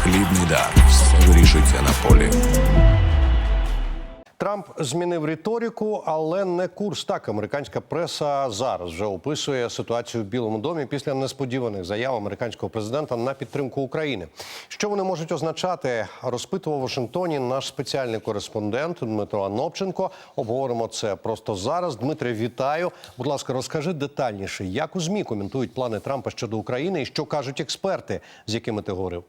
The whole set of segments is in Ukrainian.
хлібний дар. Все вирішується на полі. Трамп змінив риторику, але не курс. Так, американська преса зараз вже описує ситуацію в Білому домі після несподіваних заяв американського президента на підтримку України. Що вони можуть означати? Розпитував у Вашингтоні наш спеціальний кореспондент Дмитро Анопченко. Обговоримо це просто зараз. Дмитре, вітаю. Будь ласка, розкажи детальніше, як у змі коментують плани Трампа щодо України і що кажуть експерти, з якими ти говорив.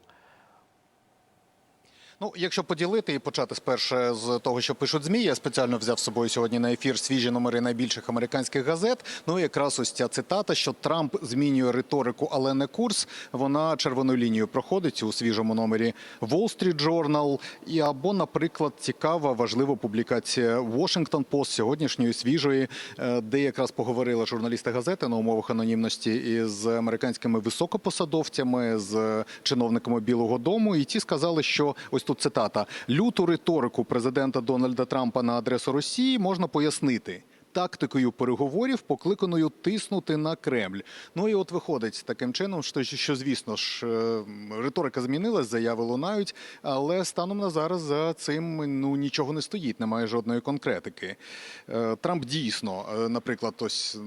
Ну, якщо поділити і почати спершу з того, що пишуть змі, я спеціально взяв з собою сьогодні на ефір свіжі номери найбільших американських газет. Ну якраз ось ця цитата, що Трамп змінює риторику, але не курс. Вона червоною лінією проходить у свіжому номері Wall Street Journal. І або, наприклад, цікава важлива публікація Washington Post сьогоднішньої свіжої, е, де якраз поговорили журналісти газети на умовах анонімності із американськими високопосадовцями, з чиновниками Білого Дому. І ті сказали, що ось тут цитата: люту риторику президента Дональда Трампа на адресу Росії можна пояснити. Тактикою переговорів, покликаною тиснути на Кремль. Ну і от виходить таким чином, що, що звісно ж, е, риторика змінилась, заяви лунають, але станом на зараз за цим ну нічого не стоїть, немає жодної конкретики. Е, Трамп дійсно, е, наприклад, ось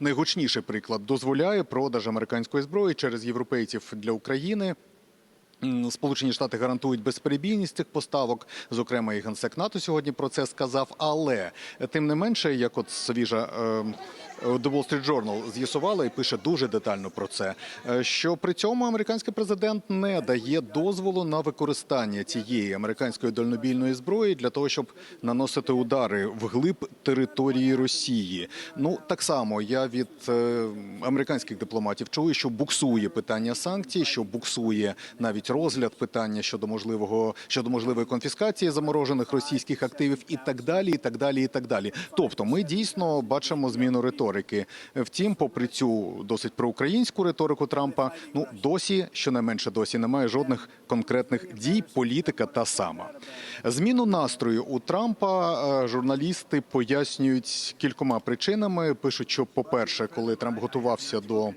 найгучніший приклад дозволяє продаж американської зброї через європейців для України. Сполучені Штати гарантують безперебійність цих поставок. Зокрема, і генсек НАТО сьогодні про це сказав. Але тим не менше, як от свіжа е, е, The Wall Street Journal з'ясувала і пише дуже детально про це. е, Що при цьому американський президент не дає дозволу на використання цієї американської дальнобійної зброї для того, щоб наносити удари вглиб території Росії. Ну так само я від е, американських дипломатів чую, що буксує питання санкцій, що буксує навіть розгляд питання щодо можливого щодо можливої конфіскації заморожених російських активів, і так далі, і так далі, і так далі. Тобто, ми дійсно бачимо зміну риторики. Втім, попри цю досить проукраїнську риторику Трампа, ну досі, щонайменше досі, немає жодних конкретних дій. Політика та сама зміну настрою у Трампа е, журналісти пояснюють кількома причинами. Пишуть, що, по-перше, коли Трамп готувався до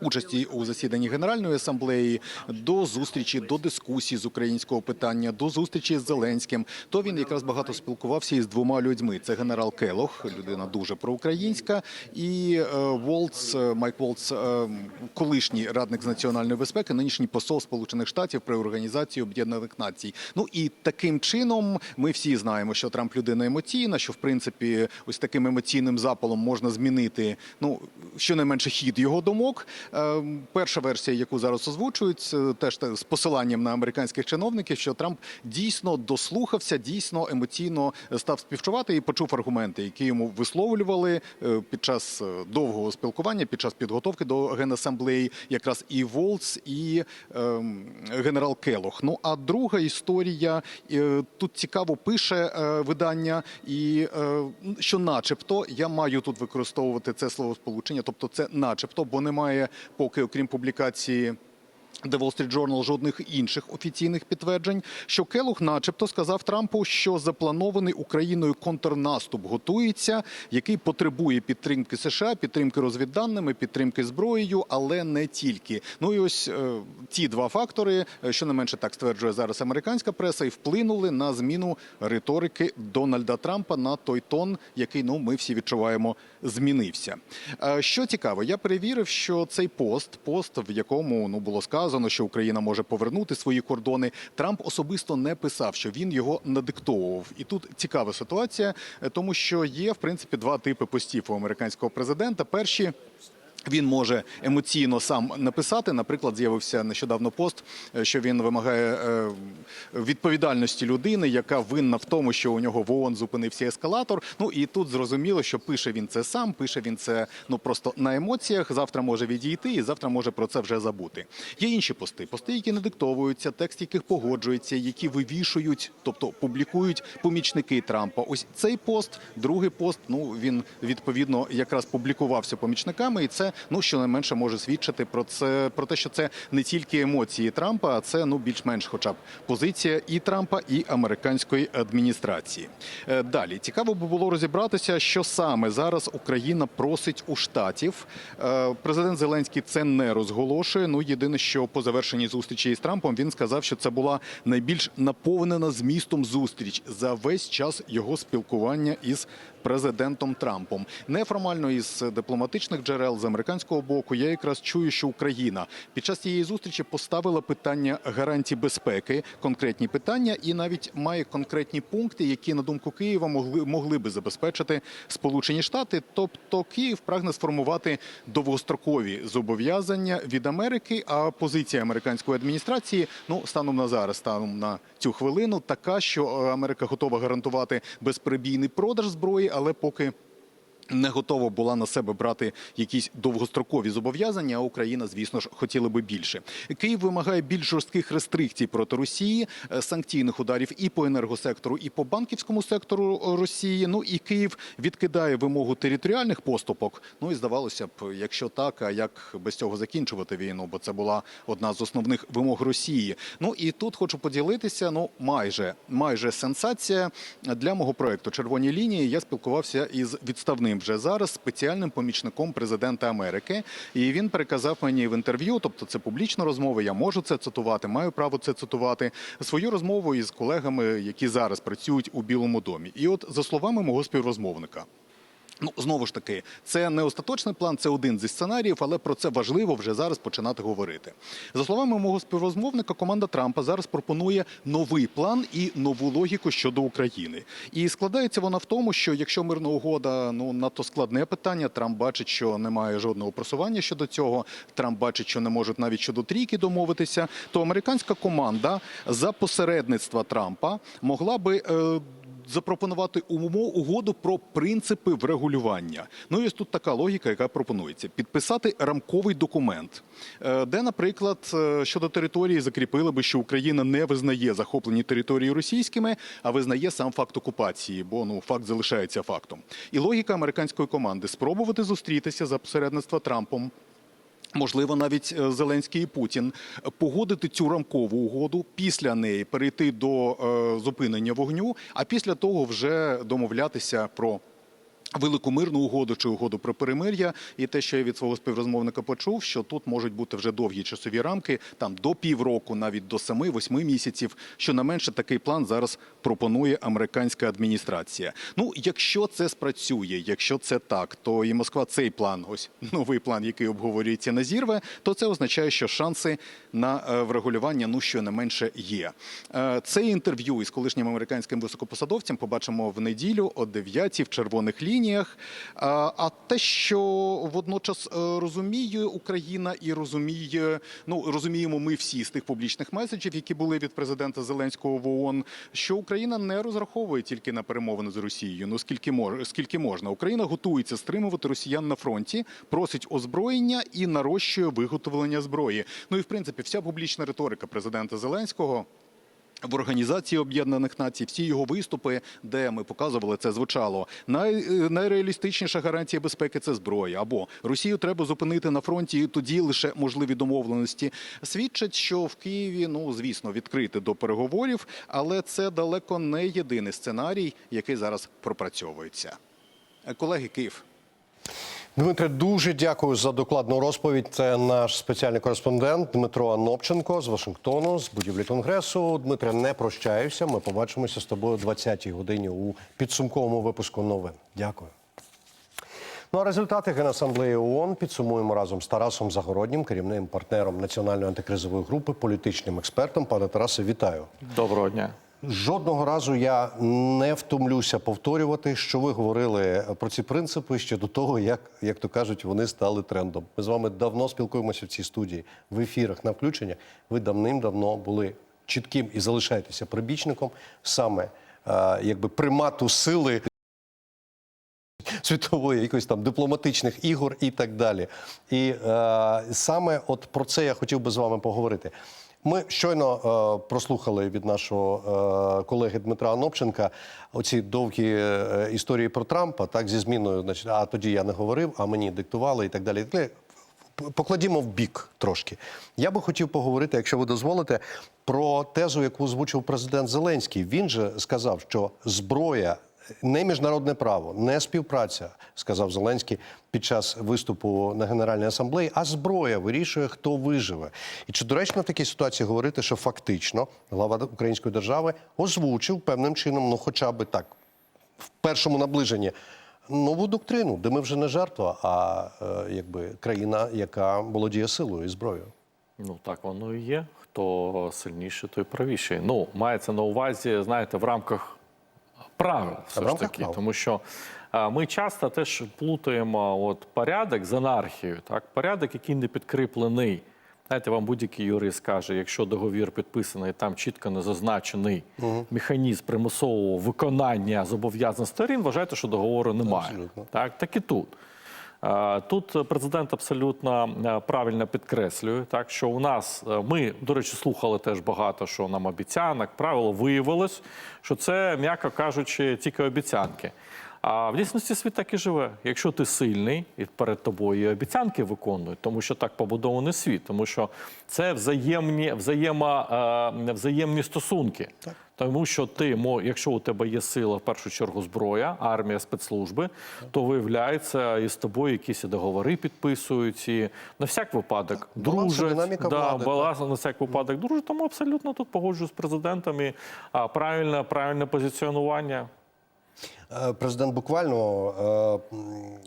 Участі у засіданні Генеральної асамблеї до зустрічі, до дискусії з українського питання, до зустрічі з Зеленським, то він якраз багато спілкувався із двома людьми. Це генерал Келох, людина дуже проукраїнська, і е, Волц, е, Майк Волц, е, колишній радник з національної безпеки, нинішній посол Сполучених Штатів при організації Об'єднаних Націй. Ну і таким чином ми всі знаємо, що Трамп людина емоційна, що в принципі ось таким емоційним запалом можна змінити ну щонайменше хід його думок. Е, Перша версія, яку зараз озвучують, теж те- з посиланням на американських чиновників, що Трамп дійсно дослухався, дійсно емоційно став співчувати і почув аргументи, які йому висловлювали е, під час е, довгого спілкування, під час підготовки до генасамблеї, якраз і Волц, і ем, генерал Келох. Ну а друга історія е, тут цікаво пише видання, і що, начебто, я маю тут використовувати це словосполучення, тобто це начебто, бо немає поки, окрім публікації. The Wall Street Journal жодних інших офіційних підтверджень, що Келух, начебто, сказав Трампу, що запланований Україною контрнаступ готується, який потребує підтримки США, підтримки розвідданими, підтримки зброєю, але не тільки. Ну і ось е, ті два фактори, е, що не менше так стверджує зараз американська преса, і вплинули на зміну риторики Дональда Трампа на той тон, який ну ми всі відчуваємо, змінився. Е, Що цікаво, я перевірив, що цей пост, пост, в якому ну було сказано, що Україна може повернути свої кордони. Трамп особисто не писав, що він його надиктовував. І тут цікава ситуація, е, тому що є в принципі два типи постів у американського президента. Перші. Він може емоційно сам написати. Наприклад, з'явився нещодавно пост, е, що він вимагає е, відповідальності людини, яка винна в тому, що у нього в ООН зупинився ескалатор. Ну і тут зрозуміло, що пише він це сам, пише він це ну просто на емоціях. Завтра може відійти, і завтра може про це вже забути. Є інші пости, пости, які не диктовуються, текст яких погоджується, які вивішують, тобто публікують помічники Трампа. Ось цей пост, другий пост. Ну він відповідно якраз публікувався помічниками, і це ну щонайменше може свідчити про це про те, що це не тільки емоції Трампа, а це ну більш-менш, хоча б позиція і Трампа, і американської адміністрації. Е, Далі цікаво би було розібратися, що саме зараз Україна просить у штатів. Е, Президент Зеленський це не розголошує. Ну єдине, що по завершенні зустрічі із Трампом він сказав, що це була найбільш наповнена змістом зустріч за весь час його спілкування із президентом Трампом. Неформально із дипломатичних джерел з американського боку я якраз чую, що Україна під час цієї зустрічі поставила питання гарантій безпеки, конкретні питання, і навіть має конкретні пункти, які на думку Києва могли могли би забезпечити Сполучені Штати. Тобто Київ прагне сформувати довгострокові зобов'язання від Америки. А позиція американської адміністрації, ну станом на зараз, станом на цю хвилину, така, що е, Америка готова гарантувати безперебійний продаж зброї, але поки. Не готова була на себе брати якісь довгострокові зобов'язання. А Україна, звісно ж, хотіла би більше. Київ вимагає більш жорстких рестрикцій проти Росії, е, санкційних ударів і по енергосектору, і по банківському сектору Росії. Ну і Київ відкидає вимогу територіальних поступок. Ну і здавалося б, якщо так, а як без цього закінчувати війну? Бо це була одна з основних вимог Росії. Ну і тут хочу поділитися. Ну майже майже сенсація для мого проекту Червоні лінії. Я спілкувався із відставним вже зараз спеціальним помічником президента Америки. І він переказав мені в інтерв'ю, тобто це публічна розмова. Я можу це цитувати, маю право це цитувати. Свою розмову із колегами, які зараз працюють у Білому домі. І от за словами мого співрозмовника. Ну, знову ж таки, це не остаточний план, це один зі сценаріїв, але про це важливо вже зараз починати говорити. За словами мого співрозмовника, команда Трампа зараз пропонує новий план і нову логіку щодо України. І складається вона в тому, що якщо мирна угода ну надто складне питання, Трамп бачить, що немає жодного просування щодо цього. Трамп бачить, що не можуть навіть щодо трійки домовитися. То американська команда за посередництва Трампа могла би. Е, запропонувати умов угоду про принципи врегулювання. Ну і тут така логіка, яка пропонується: підписати рамковий документ, е, де, наприклад, е, щодо території закріпили би, що Україна не визнає захоплені території російськими, а визнає сам факт окупації, бо ну факт залишається фактом. І логіка американської команди спробувати зустрітися за посередництва Трампом. Можливо, навіть е, Зеленський і Путін погодити цю рамкову угоду, після неї перейти до е, зупинення вогню, а після того вже домовлятися про. Велику мирну угоду чи угоду про перемир'я, і те, що я від свого співрозмовника почув, що тут можуть бути вже довгі часові рамки, там до півроку, навіть до 7-8 місяців. Що не менше такий план зараз пропонує американська адміністрація. Ну, якщо це спрацює, якщо це так, то і Москва цей план, ось новий план, який обговорюється, не зірве, то це означає, що шанси на е, врегулювання ну що не менше є. Е, Це інтерв'ю із колишнім американським високопосадовцем побачимо в неділю о 9 в червоних лініях. А те, що водночас е, розуміє Україна і розуміє, ну розуміємо ми всі з тих публічних меседжів, які були від президента Зеленського в ООН, що Україна не розраховує тільки на перемовини з Росією. Ну скільки мож, скільки можна, Україна готується стримувати росіян на фронті, просить озброєння і нарощує виготовлення зброї. Ну і в принципі, вся публічна риторика президента Зеленського. В Організації Об'єднаних Націй всі його виступи, де ми показували це звучало. Най, е, найреалістичніша гарантія безпеки це зброя. Або Росію треба зупинити на фронті, і тоді лише можливі домовленості. Свідчать, що в Києві, ну звісно, відкрити до переговорів, але це далеко не єдиний сценарій, який зараз пропрацьовується. Колеги, Київ. Дмитре, дуже дякую за докладну розповідь. Це наш спеціальний кореспондент Дмитро Анопченко з Вашингтону, з будівлі Конгресу. Дмитре, не прощаюся. Ми побачимося з тобою о 20-й годині у підсумковому випуску новин. Дякую. Ну а результати Генасамблеї ООН підсумуємо разом з Тарасом Загороднім, керівним партнером національної антикризової групи, політичним експертом. Пане Тарасе, вітаю. Доброго дня. Жодного разу я не втомлюся повторювати, що ви говорили про ці принципи ще до того, як, як то кажуть, вони стали трендом. Ми з вами давно спілкуємося в цій студії в ефірах на включення. Ви давним-давно були чітким і залишаєтеся прибічником саме е, якби примату сили світової, якось там дипломатичних ігор і так далі. І е, саме от про це я хотів би з вами поговорити. Ми щойно е, прослухали від нашого е, колеги Дмитра Анопченка оці довгі е, історії про Трампа, так зі зміною, значить, а тоді я не говорив, а мені диктували і так далі. покладімо в бік трошки. Я би хотів поговорити, якщо ви дозволите, про тезу, яку озвучив президент Зеленський. Він же сказав, що зброя. Не міжнародне право, не співпраця, сказав Зеленський під час виступу на Генеральній асамблеї, а зброя вирішує, хто виживе. І чи доречно в такій ситуації говорити, що фактично глава української держави озвучив певним чином, ну хоча би так, в першому наближенні нову доктрину, де ми вже не жертва, а е, якби країна, яка володіє силою і зброєю. Ну так воно і є. Хто сильніший, той правіший. Ну, мається на увазі, знаєте, в рамках правил, все ж таки. правил. Тому що а, ми часто теж плутаємо от, порядок з анархією. Так? Порядок, який не підкріплений. Знаєте, вам будь-який юрист каже, якщо договір підписаний, там чітко не зазначений механізм примусового виконання зобов'язань сторін, вважайте, що договору немає. Абсолютно. Так, так і тут. Е, Тут президент абсолютно е, правильно підкреслює, так що у нас е, ми, до речі, слухали теж багато, що нам обіцянок. Правило виявилось, що це, м'яко кажучи, тільки обіцянки. А в дійсності світ так і живе. Якщо ти сильний і перед тобою обіцянки виконують, тому що так побудований світ, тому що це взаємні, взаємо, е, взаємні стосунки. Тому що ти, якщо у тебе є сила, в першу чергу зброя, армія, спецслужби, то виявляється, і з тобою якісь і договори підписують, і на всяк випадок дружать. да, баланс на всяк випадок дружать. Тому абсолютно тут погоджуюсь з президентом. І, а, правильне, правильне позиціонування. Е, Президент буквально е,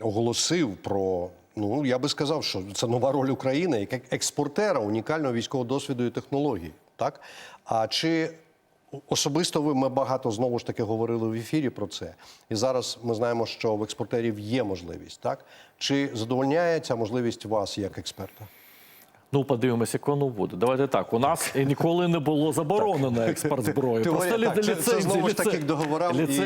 оголосив про. Ну, я би сказав, що це нова роль України як експортера унікального військового досвіду і технологій. Так? А чи особисто ви ми багато знову ж таки говорили в ефірі про це? І зараз ми знаємо, що в експортерів є можливість, так? Чи задовольняє ця можливість вас як експерта? Ну, подивимося, як воно буде. Давайте так. У нас ніколи не було заборонено експорт зброї. Просто так, лі- це- це ліцензії, знову ж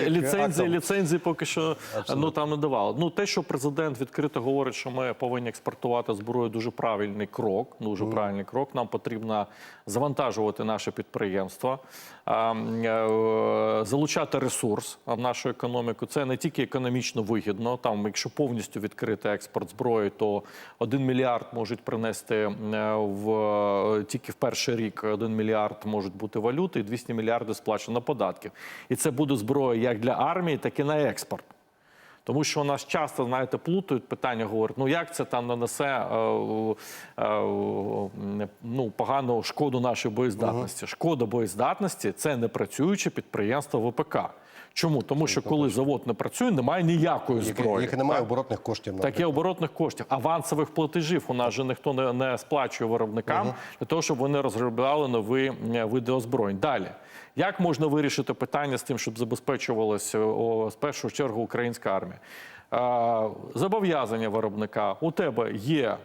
і ліцензії, ліцензії поки що ну там не давали. Ну те, що президент відкрито говорить, що ми повинні експортувати зброю, дуже правильний крок. Дуже правильний крок. Нам потрібно завантажувати наше підприємство, а, м, е, залучати ресурс в нашу економіку. Це не тільки економічно вигідно. Там, якщо повністю відкрити експорт зброї, то 1 мільярд можуть принести е, в тільки в перший рік 1 мільярд можуть бути валюти, і 200 мільярдів сплачено податків. І це буде зброя як для армії, так і на експорт. Тому що у нас часто, знаєте, плутають питання, говорять, ну як це там нанесе е, е, е, ну, погану шкоду нашій боєздатності. Шкода боєздатності це не працююче підприємство ВПК. Чому? Тому що коли завод не працює, немає ніякої зброї. Яких немає Так? оборотних коштів Так є оборотних коштів, авансових платежів у нас же ніхто не, не сплачує виробникам для того, щоб вони розробляли нові е, види озброєнь. Далі, як можна вирішити питання з тим, щоб забезпечувалася з першу чергу українська армія? Е, зобов'язання виробника у тебе є.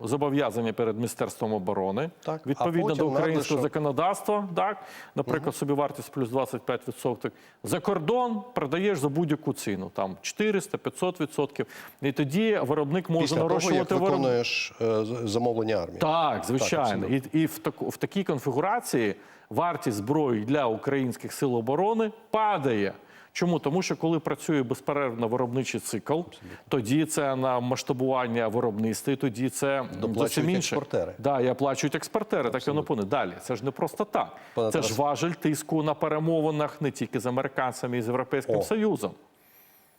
Зобов'язання перед міністерством оборони Так, відповідно до українського законодавства, так наприклад, собівартість плюс 25%. За кордон продаєш за будь-яку ціну, там 400-500%. І тоді виробник може Після того, як виконуєш е, замовлення армії. Так, звичайно. так, і і в, так в такій конфігурації вартість зброї для українських сил оборони падає. Чому? Тому що коли працює безперервно виробничий цикл, тоді це на масштабування виробництва, і тоді це зовсім інше. експортери. Да, і оплачують експортери, так і повинно. Далі. Це ж не просто так. Пане це ж важель тиску на перемовинах не тільки з американцями, і з Європейським О. Союзом.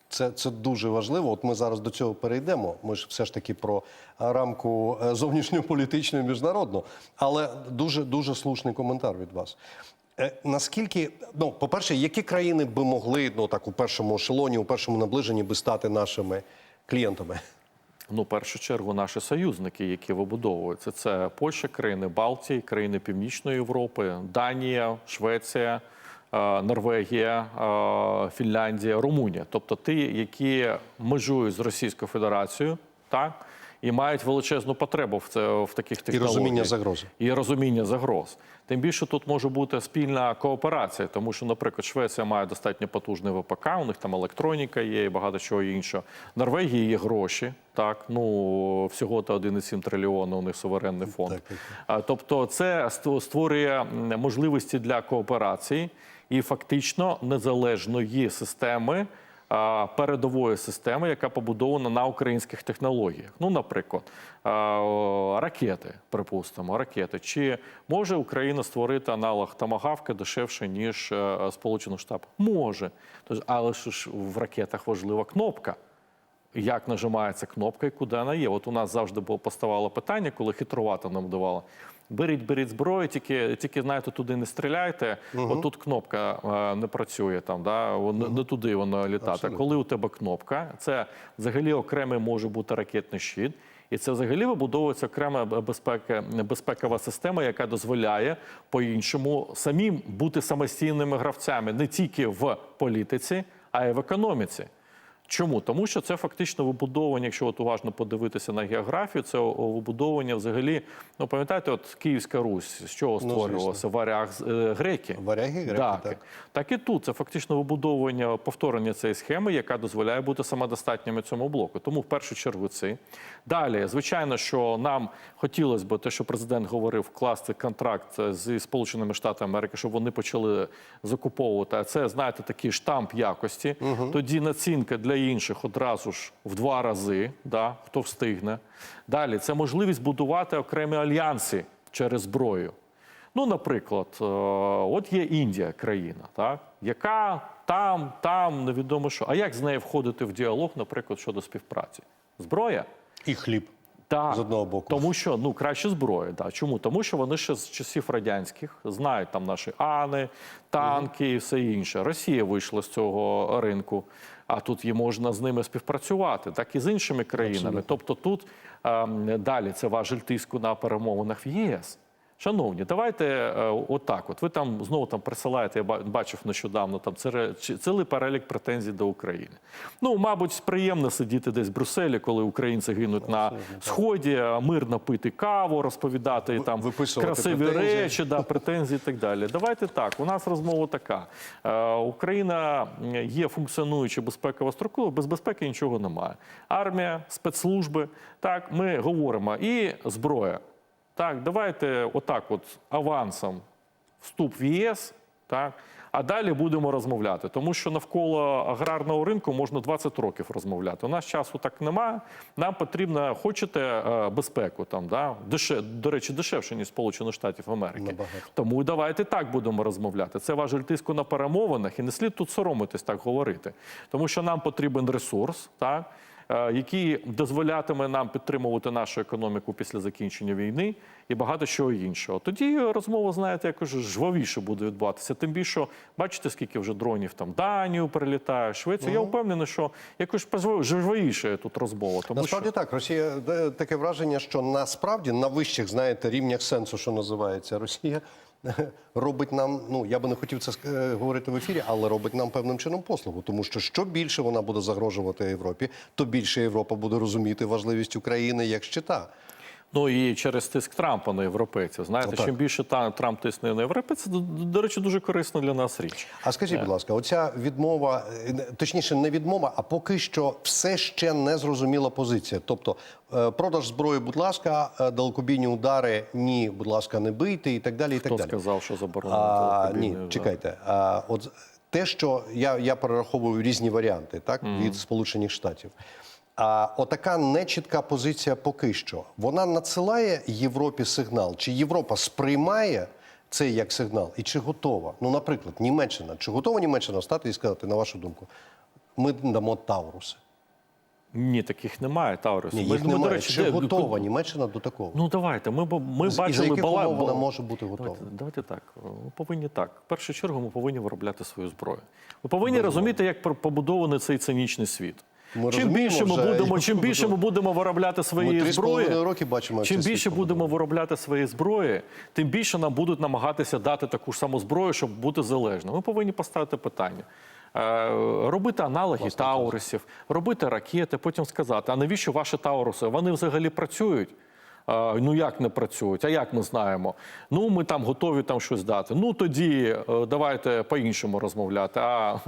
Це, це дуже важливо. От ми зараз до цього перейдемо. Ми ж все ж таки про е, рамку е, зовнішньополітичну і міжнародну. Але дуже дуже слушний коментар від вас. Е, наскільки, ну, по-перше, які країни би могли ну так у першому ешелоні, у першому наближенні би стати нашими клієнтами? Ну, в першу чергу, наші союзники, які вибудовуються, це Польща, країни Балтії, країни Північної Європи, Данія, Швеція, Норвегія, е, Фінляндія, Румунія. Тобто ті, які межують з Російською Федерацією, так і мають величезну потребу в це в таких І розуміння загрози. І розуміння загроз. Тим більше тут може бути спільна кооперація, тому що, наприклад, Швеція має достатньо потужний ВПК, у них там електроніка є і багато чого іншого. Норвегії є гроші, так ну всього то 1,7 трильйона у них суверенний фонд. Так, так, Тобто, це ст- створює можливості для кооперації і фактично незалежної системи передової системи, яка побудована на українських технологіях. Ну, наприклад, ракети, припустимо, ракети. Чи може Україна створити аналог Тамагавки дешевше, ніж е, Сполучених Штатів? Може. Але ж в ракетах важлива кнопка як нажимається кнопка і куди вона є. От у нас завжди було поставало питання, коли хитрувато нам давало. Беріть, беріть зброю, тільки, тільки знаєте, туди не стріляйте. От тут кнопка е, не працює там, да? вон- не туди воно літати. Абсолютно. Коли у тебе кнопка, це взагалі окремий може бути ракетний щит. І це взагалі вибудовується окрема безпека, безпекова система, яка дозволяє по-іншому самим бути самостійними гравцями не тільки в політиці, а й в економіці. Чому? Тому що це фактично вибудовування, якщо от уважно подивитися на географію, це вибудовування взагалі. Ну пам'ятаєте, от Київська Русь з чого створювалося? Варяг з- е, греки. Варяги, греки, так. так. так і тут це фактично вибудовування повторення цієї схеми, яка дозволяє бути самодостатніми цьому блоку. Тому в першу чергу це. Далі, звичайно, що нам хотілося б те, що президент говорив, вкласти контракт зі Сполученими Штатами Америки, щоб вони почали закуповувати. А це, знаєте, такий штамп якості. Тоді націнка для інших одразу ж в два рази, да, хто встигне. Далі це можливість будувати окремі альянси через зброю. Ну, наприклад, е, от є Індія, країна, так, яка там, там невідомо що. А як з нею входити в діалог, наприклад, щодо співпраці? Зброя? І хліб. Так, З одного боку. Тому що ну краще зброя. Да. Чому? Тому що вони ще з часів радянських знають там наші ани, танки і все інше. Росія вийшла з цього ринку, а тут є можна з ними співпрацювати, так і з іншими країнами. Тобто тут ем, далі це важель тиску на перемовинах в єС. Шановні, давайте е, отак. От ви там знову там присилаєте, я бачив нещодавно там цілий перелік претензій до України. Ну, мабуть, приємно сидіти десь в Брюсселі, коли українці гинуть на сході, мирно пити каву, розповідати там красиві претензії. речі, да, претензії і так далі. Давайте так. У нас розмова така: Е, Україна є функціонуюча безпекова структура, без безпеки нічого немає. Армія, спецслужби. Так, ми говоримо і зброя. Так, давайте отак, от авансом вступ в ЄС, так. А далі будемо розмовляти, тому що навколо аграрного ринку можна 20 років розмовляти. У нас часу так немає. Нам потрібно, хочете е, безпеку там, да? Деше, до речі, дешевше, ніж Сполучених Штатів Америки. Набагато. Тому давайте так будемо розмовляти. Це важель тиску на перемовинах, і не слід тут соромитись так говорити. Тому що нам потрібен ресурс, так, який дозволятиме нам підтримувати нашу економіку після закінчення війни і багато чого іншого. Тоді розмова, знаєте, якось жвавіше буде відбуватися. Тим більше, бачите, скільки вже дронів там Данію прилітає, Швецію. Я впевнений, що якось жвавіше тут розмова. Тому Насправді що так, Росія е, таке враження, що насправді на вищих, знаєте, рівнях сенсу, що називається, Росія робить нам, ну я би не хотів це е, говорити в ефірі, але робить нам певним чином послугу. Тому що що більше вона буде загрожувати Європі, то більше Європа буде розуміти важливість України як щита. Ну і через тиск Трампа на європейців. Знаєте, Отак. чим більше та Трамп тисне на європейців, до, до речі, дуже корисно для нас річ. А скажіть, будь ласка, оця відмова, е, точніше, не відмова, а поки що все ще не зрозуміла позиція. Тобто, е, продаж зброї, будь ласка, е, далекобійні удари, ні, будь ласка, не бийте і так далі. І Хто так далі. сказав, що заборонено? Ні, удар? чекайте. А, от те, що я, я перераховую різні варіанти, так від Сполучених Штатів. А отака нечітка позиція поки що. Вона надсилає Європі сигнал. Чи Європа сприймає це як сигнал? І чи готова? Ну, наприклад, Німеччина. Чи готова Німеччина стати і сказати, на вашу думку, ми дамо Тауруси? Ні, таких немає. Таурус. Ні, Ми- їх ми, до речі, чи де- готова Німеччина до такого? Ну давайте. Ми, ми З- і за бачили яких бала... умов вона може бути готова? Давайте, давайте так. Ми повинні так. В першу чергу ми повинні виробляти свою зброю. Ми повинні розуміти, як побудований цей цинічний світ. Ми чим більше ми вже, будемо, чим більше ми будемо виробляти Ми своєї зброї, роки бачимо, чим більше будемо виробляти свої зброї, тим більше нам будуть намагатися дати таку ж саму зброю, щоб бути залежним. Ми повинні поставити питання. Е, Робити аналоги таурусів, робити ракети, потім сказати, а навіщо ваші тауруси? Вони взагалі працюють? Е, Ну як не працюють? А як ми знаємо? Ну ми там готові там щось дати. Ну тоді е, давайте по-іншому розмовляти. А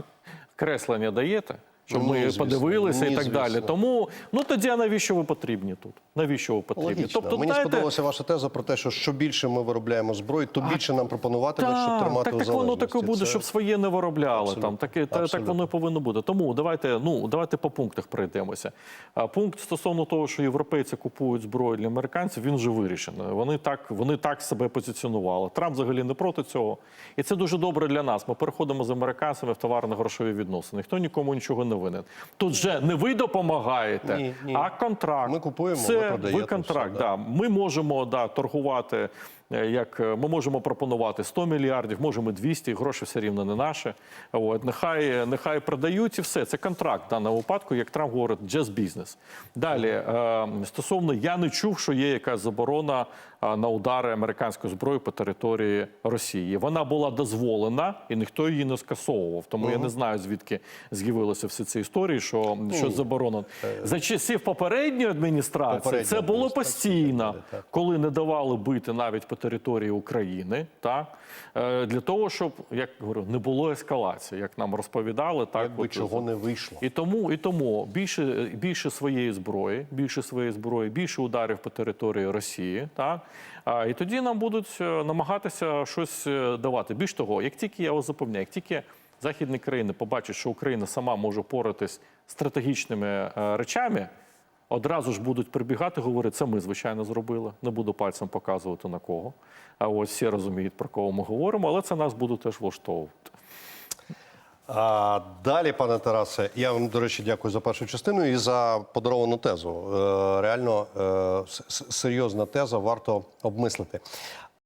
креслення даєте? Щоб Ні, ми звісно. подивилися Ні, і так звісно. далі. Тому ну тоді а навіщо ви потрібні тут? Навіщо ви потрібні? Логічно. Мені знаєте, сподобалася ваша теза про те, що що більше ми виробляємо зброї, то більше нам пропонуватимуть, щоб тримати так, так воно таке буде, Це- щоб своє не виробляли. Абсолютно. Там таке та- так воно і повинно бути. Тому давайте ну давайте по пунктах пройдемося. А пункт стосовно того, що європейці купують зброю для американців, він вже вирішений. Вони так вони так себе позиціонували. Трамп взагалі не проти цього, і це дуже добре для нас. Ми переходимо з американцями в товарно-грошові відносини. Ніхто нікому нічого не винен. Тут же не ви допомагаєте, Ні, ні. а контракт. Ми купуємо, це ви продаєте, ви контракт. все, да. да. Ми можемо да, торгувати, як е, ми можемо пропонувати 100 мільярдів, можемо 200, гроші все рівно не наші. От, нехай, нехай продають і все. Це контракт в даному випадку, як Трамп говорить, just бізнес. Далі, е, стосовно, я не чув, що є якась заборона е, на удари американської зброї по території Росії. Вона була дозволена і ніхто її не скасовував. Тому я не знаю, звідки з'явилися всі ці історії, що, що заборонено. За часів попередньої адміністрації Попередньої це було постійно, коли не давали бити навіть по території України, так Е, для того, щоб як говорю, не було ескалації, як нам розповідали, так Якби от, чого не вийшло. і тому, і тому більше, більше своєї зброї, більше своєї зброї, більше ударів по території Росії, так і тоді нам будуть е, намагатися щось е, давати. Більш того, як тільки я вас запевняю, як тільки західні країни побачать, що Україна сама може поратись стратегічними речами. Одразу ж будуть прибігати, говорити, це ми звичайно зробили. Не буду пальцем показувати на кого. А ось всі розуміють, про кого ми говоримо, але це нас буде теж влаштовувати. А далі, пане Тарасе, я вам, до речі, дякую за першу частину і за подаровану тезу. Е, реально е, серйозна теза, варто обмислити.